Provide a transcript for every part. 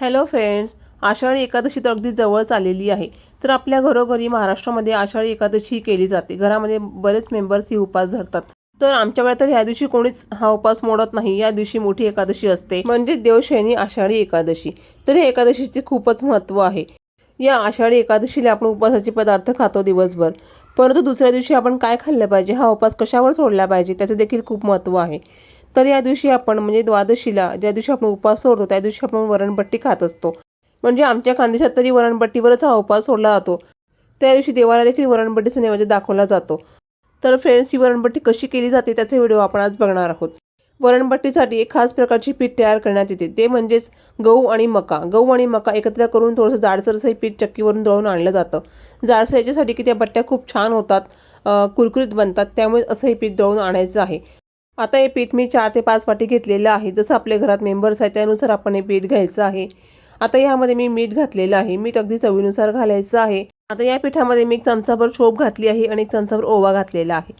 Hello friends Ashadhi Ekadashi तर अगदी जवळच आलेली आहे. तर आपल्या घरोघरी महाराष्ट्रामध्ये आषाढी एकादशी केली जाते. घरामध्ये बरेच मेंबर्स ही उपास धरतात. तर आमच्याकडे तर ह्या दिवशी कोणीच हा उपास मोडत नाही. या दिवशी मोठी एकादशी असते. म्हणजे देवशैनी आषाढी एकादशी. तर या एकादशीचे खूपच महत्त्व आहे. या आषाढी एकादशीला आपण उपवासाचे पदार्थ खातो दिवसभर. परंतु दुसऱ्या दिवशी आपण काय खाल्लं पाहिजे? हा उपास कशावर सोडला पाहिजे? त्याचं देखील खूप महत्त्व आहे. तर या दिवशी आपण म्हणजे द्वादशीला ज्या दिवशी आपण उपवास सोडतो त्या दिवशी आपण वरणपट्टी खात असतो. म्हणजे आमच्या खानदेशात तरी वरणपट्टीवरच हा उपवास सोडला जातो. त्या दिवशी देवाला देखील वरणबट्टीचा नैवेद्य दाखवला जातो. तर फ्रेंड्स ही वरणपट्टी कशी केली जाते त्याचा व्हिडिओ आपण आज बघणार आहोत. वरणबट्टीसाठी एक खास प्रकारची पीठ तयार करण्यात येते. ते म्हणजेच गहू आणि मका. गहू आणि मका एकत्र करून थोडंसं जाडसरसं हे पीठ चक्कीवरून दळून आणलं जातं. जाडसर याच्यासाठी की त्या बट्ट्या खूप छान होतात कुरकुरीत बनतात त्यामुळे असं हे पीठ दळून आणायचं आहे. आता हे पीठ मी चार ते पाच वाटी घेतलेलं आहे. जसं आपल्या घरात मेंबर्स आहे त्यानुसार आपण हे पीठ घ्यायचं आहे. आता यामध्ये मी मीठ घातलेलं आहे. मीठ अगदी चवीनुसार घालायचं आहे. आता या पिठामध्ये मी एक चमचाभर शोप घातली आहे आणि एक चमचाभर ओवा घातलेला आहे.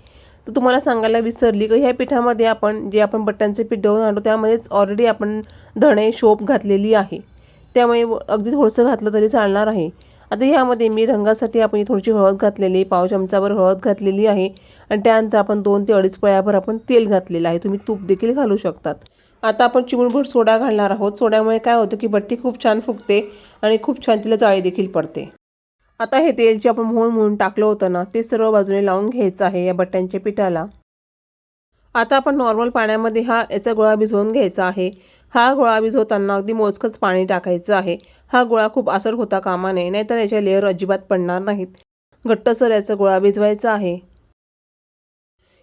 तर तुम्हाला सांगायला विसरली की ह्या पिठामध्ये आपण जे आपण बट्ट्यांचे पीठ दळून आणतो त्यामध्येच ऑलरेडी आपण धणे शोप घातलेली आहे. त्यामुळे अगदी थोडंसं घातलं तरी चालणार आहे. आता ह्यामध्ये मी रंगासाठी आपण थोडीशी हळद घातलेली पाव चमचाभर हळद घातलेली आहे. आणि त्यानंतर आपण दोन ते अडीच पळ्याभर आपण तेल घातलेलं आहे. तुम्ही तूप देखील घालू शकतात. आता आपण चिमूटभर सोडा घालणार आहोत. सोड्यामुळे काय होतं की बट्टी खूप छान फुगते आणि खूप छान तिला जाळी देखील पडते. आता हे तेल जे आपण मोहन म्हणून टाकलं होतं ना ते सर्व बाजूने लावून घ्यायचं आहे या बट्ट्यांच्या पिठाला. आता आपण नॉर्मल पाण्यामध्ये हा याचा गोळा भिजवून घ्यायचा आहे. हा गोळा भिजवताना अगदी मोजकंच पाणी टाकायचं आहे. हा गोळा खूप आसर होता कामा नये नाहीतर याच्या लेअर अजिबात पडणार नाहीत. घट्टसर याचा गोळा भिजवायचा आहे.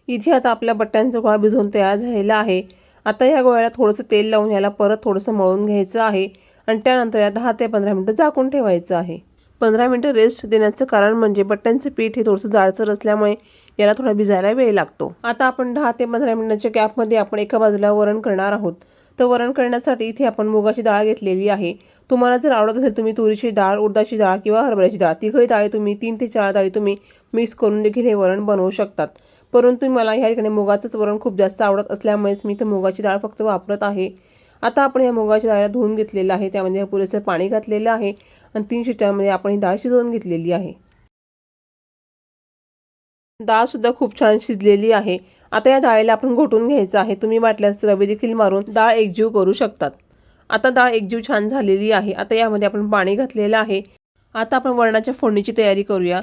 इथे आता आपल्या बट्ट्यांचा गोळा भिजवून तयार झालेला आहे. आता या गोळ्याला थोडंसं तेल लावून याला परत थोडंसं मळून घ्यायचं आहे. आणि त्यानंतर या दहा ते पंधरा मिनटं झाकून ठेवायचं आहे. पंधरा मिनटं रेस्ट देण्याचं कारण म्हणजे बट्ट्यांचं पीठ हे थोडंसं जाडसर असल्यामुळे याला थोडा भिजायला वेळ लागतो. आता आपण दहा ते पंधरा मिनिटाच्या गॅपमध्ये आपण एका बाजूला वरण करणार आहोत. तर वरण करण्यासाठी इथे आपण मुगाची डाळ घेतलेली आहे. तुम्हाला जर आवडत असेल तुम्ही तुरीची डाळ उडदाची डाळ किंवा हरभऱ्याची डाळ तिघही डाळी तुम्ही तीन ते चार डाळी तुम्ही मिक्स करून देखील हे वरण बनवू शकतात. परंतु मला ह्या ठिकाणी मुगाचंच वरण खूप जास्त आवडत असल्यामुळेच मी इथं मुगाची डाळ फक्त वापरत आहे. आता आपण या मुगाच्या डाळ्या धुवून घेतलेलं आहे. त्यामध्ये पुरेसं पाणी घातलेलं आहे. आणि तीन शिट्ट्यांमध्ये आपण ही डाळ शिजवून घेतलेली आहे. डाळसुद्धा खूप छान शिजलेली आहे. आता या डाळीला आपण घोटून घ्यायचं आहे. तुम्ही वाटल्यास रवी देखील मारून डाळ एकजीव करू शकतात. आता डाळ एकजीव छान झालेली आहे. आता यामध्ये आपण पाणी घातलेलं आहे. आता आपण वरणाच्या फोडणीची तयारी करूया.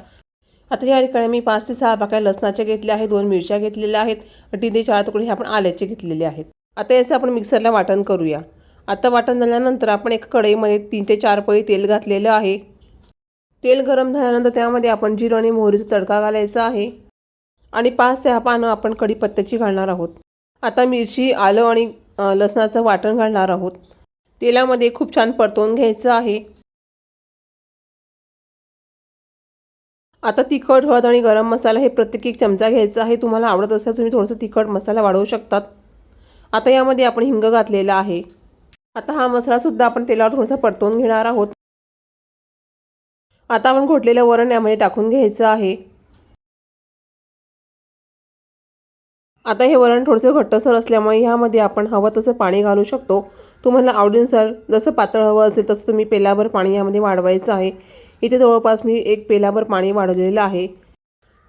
आता या ठिकाणी मी पाच ते सहा पाकळ्या लसणाच्या घेतल्या आहेत. दोन मिरच्या घेतलेल्या आहेत. तीन ते चार तुकडे हे आपण आल्याचे घेतलेले आहेत. आता याचं आपण मिक्सरला वाटण करूया. आता वाटण झाल्यानंतर आपण एक कढईमध्ये तीन ते चार पळी तेल घातलेलं आहे. तेल गरम झाल्यानंतर त्यामध्ये आपण जिरं आणि मोहरीचा तडका घालायचा आहे. आणि पाच सहा पानं आपण कढीपत्त्याची घालणार आहोत. आता मिरची आलं आणि लसणाचं वाटण घालणार आहोत. तेलामध्ये खूप छान परतवून घ्यायचं आहे. आता तिखट हळद आणि गरम मसाला हे प्रत्येक एक चमचा घ्यायचा आहे. तुम्हाला आवडत असेल तुम्ही थोडंसं तिखट मसाला वाढवू शकतात. आता यामध्ये आपण हिंग घातलेला आहे. आता हा मसालासुद्धा आपण तेलावर थोडासा परतवून घेणार आहोत. आता आपण घोटलेलं वरण यामध्ये टाकून घ्यायचं आहे. आता हे वरण थोडंसं घट्टसर असल्यामुळे ह्यामध्ये आपण हवं तसं पाणी घालू शकतो. तुम्हाला आवडीनुसार जसं पातळ हवं असेल तसं तुम्ही पेलाभर पाणी यामध्ये वाढवायचं आहे. इथे जवळपास मी एक पेलाभर पाणी वाढवलेलं आहे.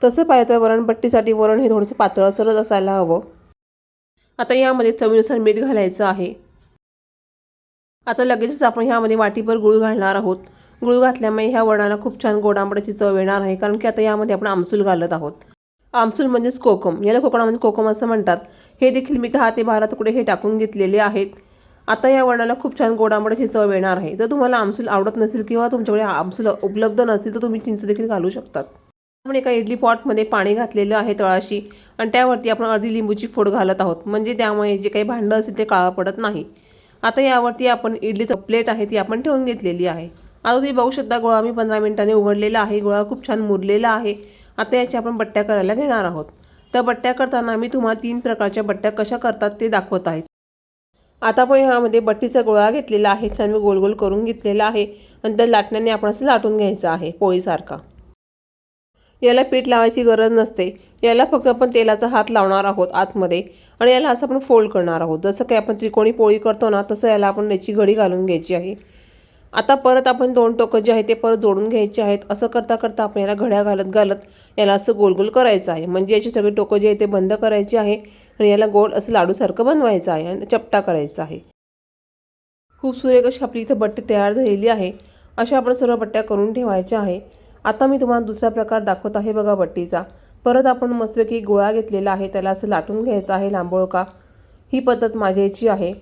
तसं पाहिलं तर वरणपट्टीसाठी वरण हे थोडंसं पातळसरच असायला हवं. आता यामध्ये चवीनुसार मीठ घालायचं आहे. आता लगेचच आपण ह्यामध्ये वाटीभर गुळ घालणार आहोत. गुळ घातल्यामुळे ह्या वडाला खूप छान गोड चव येणार आहे कारण की आता यामध्ये आपण आमसूल घालत आहोत. आमसूल म्हणजेच कोकम. याला कोकणामध्ये कोकम असं म्हणतात. हे देखील मी दहा ते बारा तुकडे हे टाकून घेतलेले आहेत. आता या वडाला खूप छान गोड चव येणार आहे. जर तुम्हाला आमसूल आवडत नसेल किंवा तुमच्याकडे आमसूल उपलब्ध नसेल तर तुम्ही चिंच देखील घालू शकतात. आपण एका इडली पॉटमध्ये पाणी घातलेलं आहे तळाशी आणि त्यावरती आपण अर्धी लिंबूची फोड घालत आहोत. म्हणजे त्यामुळे जे काही भांडं असेल ते काळं पडत नाही. आता यावरती आपण इडलीचं प्लेट आहे ती आपण ठेवून घेतलेली आहे. आता तुम्ही बघू शकता गोळा मी पंधरा मिनिटांनी उघडलेला आहे. गोळा खूप छान मुरलेला आहे. आता याच्या आपण बट्ट्या करायला घेणार आहोत. त्या बट्ट्या करताना मी तुम्हाला तीन प्रकारच्या बट्ट्या कशा करतात ते दाखवत आहेत आता आपण ह्यामध्ये बट्टीचा गोळा घेतलेला आहे. छान मी गोल गोल करून घेतलेला आहे. आणि त्या लाटण्याने आपण असं लाटून घ्यायचं आहे पोळीसारखा. याला पीठ लावायची गरज नसते. याला फक्त आपण तेलाचा हात लावणार आहोत आतमध्ये आणि याला असं आपण फोल्ड करणार आहोत. जसं काही आपण त्रिकोणी पोळी करतो ना तसं याला आपण याची घडी घालून घ्यायची आहे. आता परत आपण दोन टोकं जे आहे ते परत जोडून घ्यायचे आहेत. असं करता करता आपण याला घड्या घालत घालत याला असं गोल गोल करायचं आहे. म्हणजे याची सगळी टोकं जे आहे ते बंद करायची आहे आणि याला गोल असं लाडूसारखं बनवायचं आहे आणि चपटा करायचा आहे. खूप सुरेख अशी आपली इथं बट्टी तयार झालेली आहे. अशा आपण सर्व बट्ट्या करून ठेवायच्या आहे. आता मी तुम्हाला दुसरा प्रकार दाखवत आहे बघा बट्टीचा. परत आपण मस्तपैकी गोळा घेतलेला आहे त्याला असं लाटून घ्यायचं आहे लांबोळका ही पद्धत माझ्या याची आहे.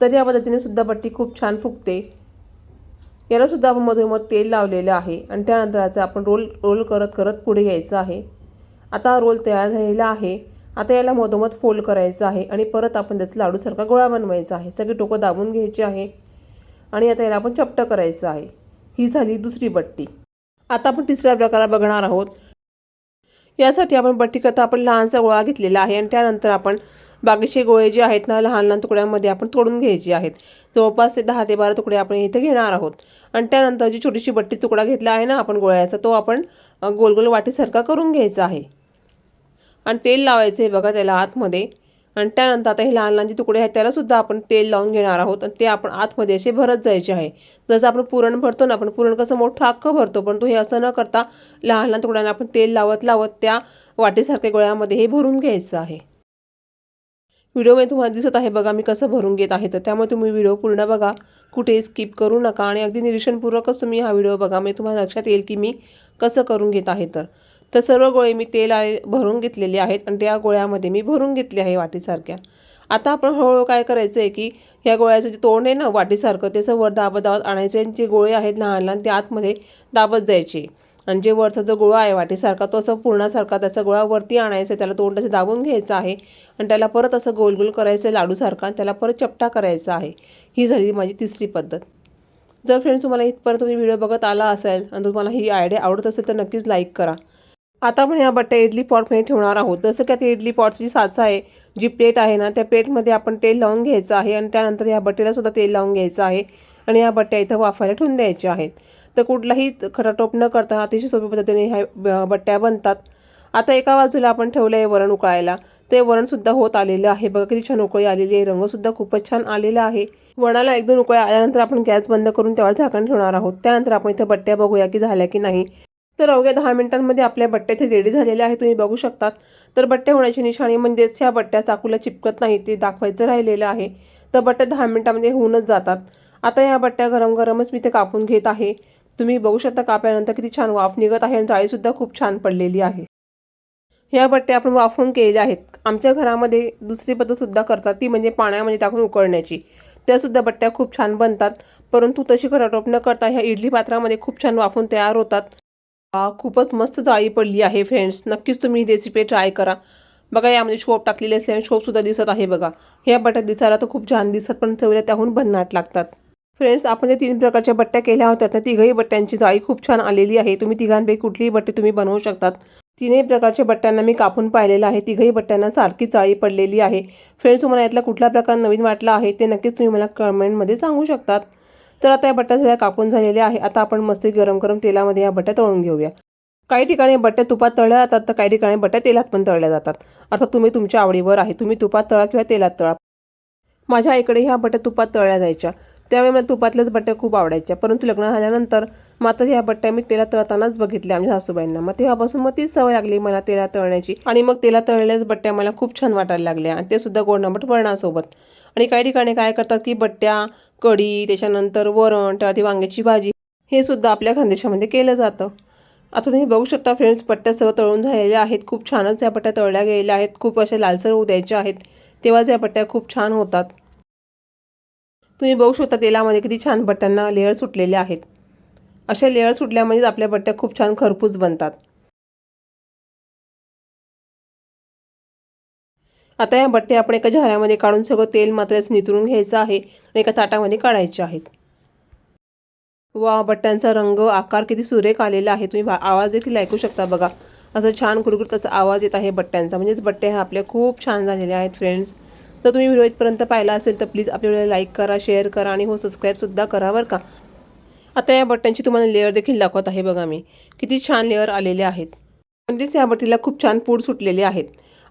तर या पद्धतीने सुद्धा बट्टी खूप छान फुगते. यालासुद्धा आपण मधोमध तेल लावलेलं आहे आणि त्यानंतर याचं आपण रोल रोल करत करत पुढे यायचं आहे. आता रोल तयार झालेला आहे. आता याला मधोमध फोल्ड करायचं आहे आणि परत आपण त्याचा लाडूसारखा गोळा बनवायचा आहे. सगळी टोकं दाबून घ्यायची आहे आणि आता याला आपण चपटं करायचं आहे. ही झाली दुसरी बट्टी. आता आपण तिसऱ्या प्रकारा बघणार आहोत. यासाठी आपण बट्टीकथा आपण लहानसा गोळा घेतलेला आहे आणि त्यानंतर आपण बाकीचे गोळे जे आहेत ना लहान लहान तुकड्यांमध्ये आपण तोडून घ्यायचे आहेत. जवळपास ते दहा ते बारा तुकडे आपण इथे घेणार आहोत. आणि त्यानंतर जी छोटीशी बट्टी तुकडा घेतला आहे ना आपण गोळ्याचा तो आपण गोलगोल गोल गोल वाटीसारखा करून घ्यायचा आहे. आणि तेल लावायचं आहे बघा त्याला आतमध्ये. आणि त्यानंतर आता हे लहान लहान जे तुकडे आहेत त्यालासुद्धा आपण तेल लावून घेणार आहोत आणि ते आपण आतमध्ये असे भरत जायचे आहे. जसं आपण पुरण भरतो ना आपण पुरण कसं मोठं अख्खं भरतो पण तो हे असं न करता लहान लहान तुकड्यांना आपण तेल लावत लावत त्या वाटीसारख्या गोळ्यामध्ये हे भरून घ्यायचं आहे. व्हिडिओमध्ये तुम्हाला दिसत आहे बघा मी कसं भरून घेत आहे तर त्यामुळे तुम्ही व्हिडिओ पूर्ण बघा. कुठे स्किप करू नका आणि अगदी निरीक्षणपूर्वकच तुम्ही हा व्हिडिओ बघा. म्हणजे तुम्हाला लक्षात येईल की मी कसं करून घेत आहे तर. तर सर्व गोळे मी तेल आणि भरून घेतलेले आहेत आणि त्या गोळ्यामध्ये मी भरून घेतले आहे वाटीसारख्या. आता आपण हळूहळू काय करायचं आहे की ह्या गोळ्याचं जे तोंड आहे ना वाटीसारखं त्याचं वर दाबत दाबत आणायचं आणि जे गोळे आहेत लहान लहान ते आतमध्ये दाबत जायचे. आणि जे वरचा जो गोळा आहे वाटीसारखा तो असं पूर्णासारखा त्याचा गोळा वरती आणायचा त्याला तोंड असं दाबून घ्यायचं आहे आणि त्याला परत असं गोल गोल करायचं आहे लाडूसारखा आणि त्याला परत चपटा करायचा आहे. ही झाली माझी तिसरी पद्धत. जर फ्रेंड्स तुम्हाला इथपर्यंत तुम्ही व्हिडिओ बघत आला असेल आणि तुम्हाला ही आयडिया आवडत असेल तर नक्कीच लाईक करा. आता आपण ह्या बट्ट्या इडली पॉटमध्ये ठेवणार आहोत. जसं की आता इडली पॉटची साचा आहे जी प्लेट आहे ना त्या प्लेटमध्ये आपण तेल लावून घ्यायचं आहे आणि त्यानंतर ह्या बट्टीला सुद्धा तेल लावून घ्यायचं आहे आणि ह्या बट्ट्या इथं वाफायला ठेवून द्यायच्या आहेत. तर कुठलाही खटाटोप न करता अतिशय सोप्या पद्धतीने ह्या बट्ट्या बनतात. आता एका बाजूला आपण ठेवलं आहे वरण उकळायला. ते वरणसुद्धा होत आलेलं आहे. बघा किती छान उकळी आलेली आहे. रंगसुद्धा खूपच छान आलेला आहे. वरणाला एक दोन उकळ्या आल्यानंतर आपण गॅस बंद करून त्यावर झाकण ठेवणार आहोत. त्यानंतर आपण इथं बट्ट्या बघूया की झाल्या की नाही. तर अवघ्या दहा मिनिटांमध्ये आपल्या बट्ट्या इथे रेडी झालेल्या आहे तुम्ही बघू शकतात. तर बट्ट्या होण्याची निशाणी म्हणजेच ह्या बट्ट्या चाकूला चिपकत नाही ते दाखवायचं राहिलेलं आहे. तर बट्ट्या दहा मिनिटांमध्ये होऊनच जातात. आता ह्या बट्ट्या गरम गरमच मी ते कापून घेत आहे. तुम्ही बघू शकता कापल्यानंतर किती छान वाफ निघत आहे आणि जाळीसुद्धा खूप छान पडलेली आहे. ह्या बट्ट्या आपण वाफवून केलेल्या आहेत. आमच्या घरामध्ये दुसरी पद्धतसुद्धा करतात ती म्हणजे पाण्यामध्ये टाकून उकळण्याची. त्यासुद्धा बट्ट्या खूप छान बनतात. परंतु तशी खटाटोप न करता ह्या इडली पात्रामध्ये खूप छान वाफून तयार होतात. खूपच मस्त जाळी पडली आहे फ्रेंड्स नक्कीच तुम्ही ही रेसिपी ट्राय करा. बघा यामध्ये शोप टाकलेले असल्याने शोपसुद्धा दिसत आहे बघा. ह्या बट्ट्या दिसायला तर खूप छान दिसतात पण चवीला त्याहून भन्नाट लागतात. फ्रेंड्स आपण जे तीन प्रकारच्या बट्ट्या केल्या होत्या त्या तिघही बट्ट्यांची जाळी खूप छान आलेली आहे. तुम्ही तिघांपैकी कुठलीही बट्टी तुम्ही बनवू शकतात. तीनही प्रकारच्या बट्ट्यांना मी कापून पाहिलेलं आहे. तिघही बट्ट्यांना सारखी जाळी पडलेली आहे. फ्रेंड्स तुम्हाला यातला कुठला प्रकार नवीन वाटला आहे ते नक्कीच तुम्ही मला कमेंटमध्ये सांगू शकतात. तर आता या बट्ट्या सगळ्या कापून झालेल्या आहे. आता आपण मस्त गरम गरम तेलामध्ये या बट्ट्या तळून घेऊया. काही ठिकाणी बट्ट्या तुपात तळल्या जातात तर काही ठिकाणी बट्ट्या तेलात पण तळल्या जातात. अर्थात तुम्ही तुमच्या आवडीवर आहे. तुम्ही तुपात तळा किंवा तेलात तळा. माझ्या आईकडे ह्या बट्ट्या तुपात तळल्या जायच्या. त्यावेळी मला तुपातल्याच बट्ट्या खूप आवडायच्या. परंतु लग्न झाल्यानंतर मात्र ह्या बट्ट्या मी तेलात तळतानाच बघितल्या आमच्या सासूबाईंना. मग तेव्हापासून मग तीच सवय लागली मला तेलात तळण्याची. आणि मग तेलात तळल्याच बट्ट्या मला खूप छान वाटायला लागल्या. आणि ते सुद्धा गोड वळणासोबत आणि काही ठिकाणी काय करतात की बट्ट्या कढी त्याच्यानंतर वरण त्यावरती वांग्याची भाजी हे सुद्धा आपल्या खानदेशामध्ये केलं जातं. आता तुम्ही बघू शकता फ्रेंड्स पट्ट्या सर्व तळून झालेल्या आहेत. खूप छानच या पट्ट्या तळल्या गेलेल्या आहेत. खूप अशा लालसर होऊ द्यायच्या आहेत. तेव्हाच या पट्ट्या खूप छान होतात. तुम्ही बघू शकता तेलामध्ये किती छान बट्ट्यांना लेअर सुटलेले आहेत. अशा लेअर सुटल्या आपल्या बट्ट्या खूप छान खरपूस बनतात. आता या बट्ट्या आपण एका झाऱ्यामध्ये काढून सगळं तेल मात्र याचं घ्यायचं आहे आणि एका ताटामध्ये काढायचे आहेत. वा बट्ट्यांचा रंग आकार किती सुरेख आलेला आहे. तुम्ही आवाज देखील ऐकू शकता बघा. असं छान कुरकुरत असा आवाज येत आहे बट्ट्यांचा. म्हणजेच बट्टे ह्या आपल्या खूप छान झालेल्या आहेत फ्रेंड्स तर तुम्ही व्हिडिओ इथपर्यंत पाहिला असेल तर प्लीज आपल्या लाईक करा शेअर करा आणि हो सबस्क्राईबसुद्धा करा बरं का. आता या बट्ट्यांची तुम्हाला लेअर देखील दाखवत आहे बघा मी. किती छान लेअर आलेले आहेत. म्हणजेच या बट्टीला खूप छान पूड सुटलेले आहेत.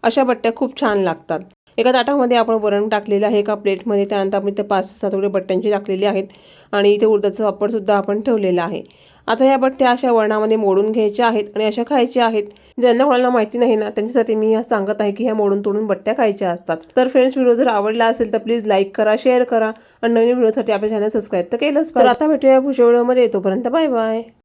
अशा बट्ट्या खूप छान लागतात. एका ताटामध्ये आपण वरण टाकलेलं आहे. एका प्लेटमध्ये त्यानंतर आपण इथे पाच सात वगैरे बट्ट्यांचे टाकलेले आहेत आणि इथे उडदाचा वापरसुद्धा आपण ठेवलेलं आहे. आता ह्या बट्ट्या अशा वरणामध्ये मोडून घ्यायच्या आहेत आणि अशा खायच्या आहेत. ज्यांना कोणाला माहिती नाही ना त्यांच्यासाठी मी ह्या सांगत आहे की ह्या मोडून तोडून बट्ट्या खायच्या असतात. तर फ्रेंड्स व्हिडिओ जर आवडला असेल तर प्लीज लाईक करा शेअर करा आणि नवीन व्हिडिओसाठी आपल्या चॅनल सबस्क्राईब तर केलंच तर आता भेटूया पुढच्या व्हिडिओमध्ये तोपर्यंत बाय बाय